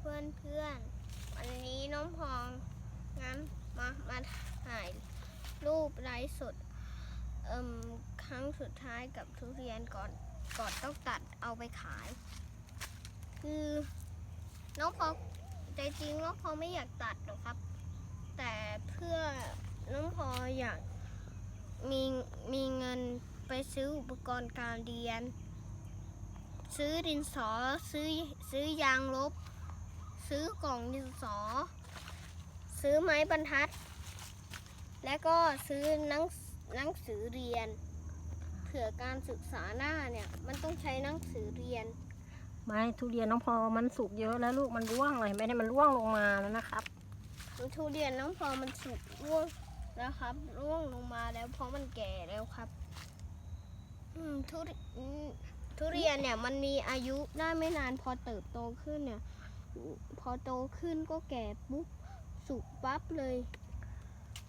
เพื่อนเพื่อนวันนี้น้องพองงั้นมามาถ่ายรูปไลฟ์สดเอ่มครั้งสุดท้ายกับทุเรียนก่อนก่อนต้องตัดเอาไปขาย คือน้องพองใจจริงน้องพองไม่อยากตัดหรอกครับ แต่เพื่อน้องพออยากมีมีเงินไปซื้ออุปกรณ์การเรียน ซื้อดินสอซื้อซื้อยางลบ ซื้อกล่องดินสอ ซื้อไม้บรรทัด และก็ซื้อหนังหนังสือเรียน เผื่อการศึกษาหน้าเนี่ย มันต้องใช้หนังสือเรียน ไม่ทุเรียนน้องพอมันสุกเยอะแล้วลูกมันร่วงเลยไม่ได้มันร่วงลงมาแล้วนะครับทุเรียนน้องพอมันสุกร่วงแล้วครับ ร่วงลงมาแล้วเพราะมันแก่แล้วครับอืมทุเรอืมทุเรียนเนี่ยมันมีอายุได้ไม่นานพอเติบโตขึ้นเนี่ย พอโตขึ้นก็แก่ปุ๊บสุกปั๊บเลย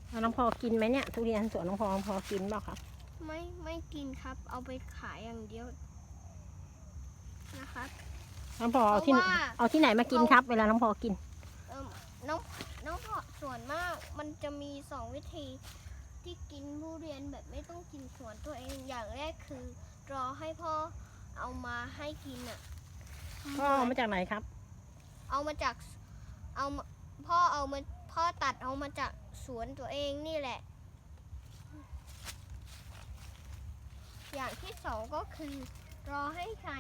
แล้วน้องพอกินไหมเนี่ยทุเรียนสวนน้องพอน้องพอกินเปล่าครับ ไม่ไม่กินครับ เอาไปขายอย่างเดียวนะครับน้องพอเอาที่เพราะว่าเอาที่ไหนมากินครับ เวลาน้องพอกินเออน้องน้องพอส่วนมากมันจะมีสองวิธีที่กินทุเรียนแบบไม่ต้องกินสวนตัวเองอย่างแรกคือ รอให้พ่อเอามาให้กินอะพ่อเอามาจากไหนครับ เอามาจากเอาพ่อเอามาพ่อตัดเอามาจากสวนตัวเองนี่แหละ อย่างที่สองก็คือ รอให้ใคร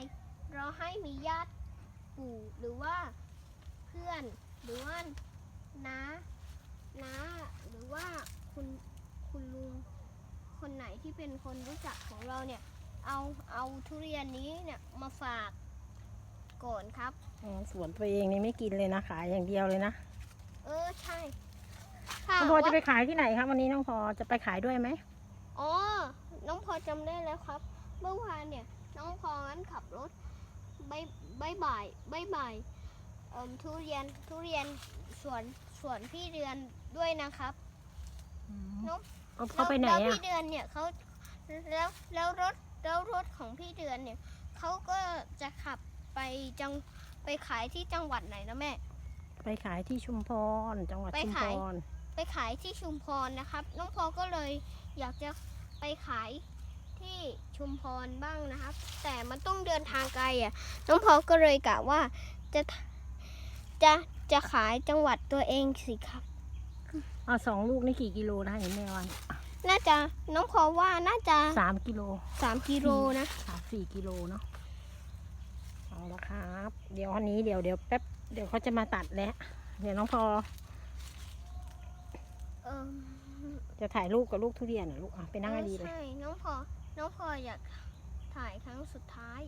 รอให้มีญาติปู่หรือว่าเพื่อนหรือว่าน้าน้าหรือว่าคุณคุณลุงคนไหนที่เป็นคนรู้จักของเราเนี่ย เอาเอาทุเรียนนี้เนี่ยมาฝาก ก่อนครับ อ๋อสวนตัวเองนี่ไม่กินเลยนะขายอย่างเดียวเลยนะเออใช่ถ้าน้องพอจะว่าไปขายที่ไหนครับวันนี้น้องพอจะไปขายด้วยไหมอ๋อ น้องพอจำได้แล้วครับ เมื่อวานเนี่ย น้องพองั้นขับรถบายบายบ่ายบายบ่ายเอ่มทุเรียนทุเรียนสวนสวนพี่เดือนด้วยนะครับ น้องเขาเขาไปไหนแล้วอะพี่เดือนเนี่ยเขาแล้วแล้วรถแล้วรถของพี่เดือนเนี่ยเขาก็จะขับ ไปจังไปขายที่จังหวัดไหนนะแม่ ไปขายที่ชุมพร จังหวัดไปชุมขาพยร ไปขายที่ชุมพรนะครับ น้องพอก็เลยอยากจะไปขายที่ชุมพรบ้างนะครับ แต่มันต้องเดินทางไกลอะ น้องพอก็เลยกะว่าจะจะจะขายจังหวัดตัวเองสิครับ เอาสองลูกนี่กี่กิโลนะเห็นแม่วันน่าจะน้องพอว่าน่าจะสามกิโลสามกิโลนะสามสี่กิโลเนาะ เอาละครับ เดี๋ยววันนี้เดี๋ยวเดี๋ยวแป๊บเดี๋ยวเขาจะมาตัดแล้วเดี๋ยวน้องพอเออจะถ่ายรูปกับลูกทุเรียนเหรอลูกอะไปนั่งให้ดีเลย ใช่ น้องพอ น้องพออยากถ่ายครั้งสุดท้าย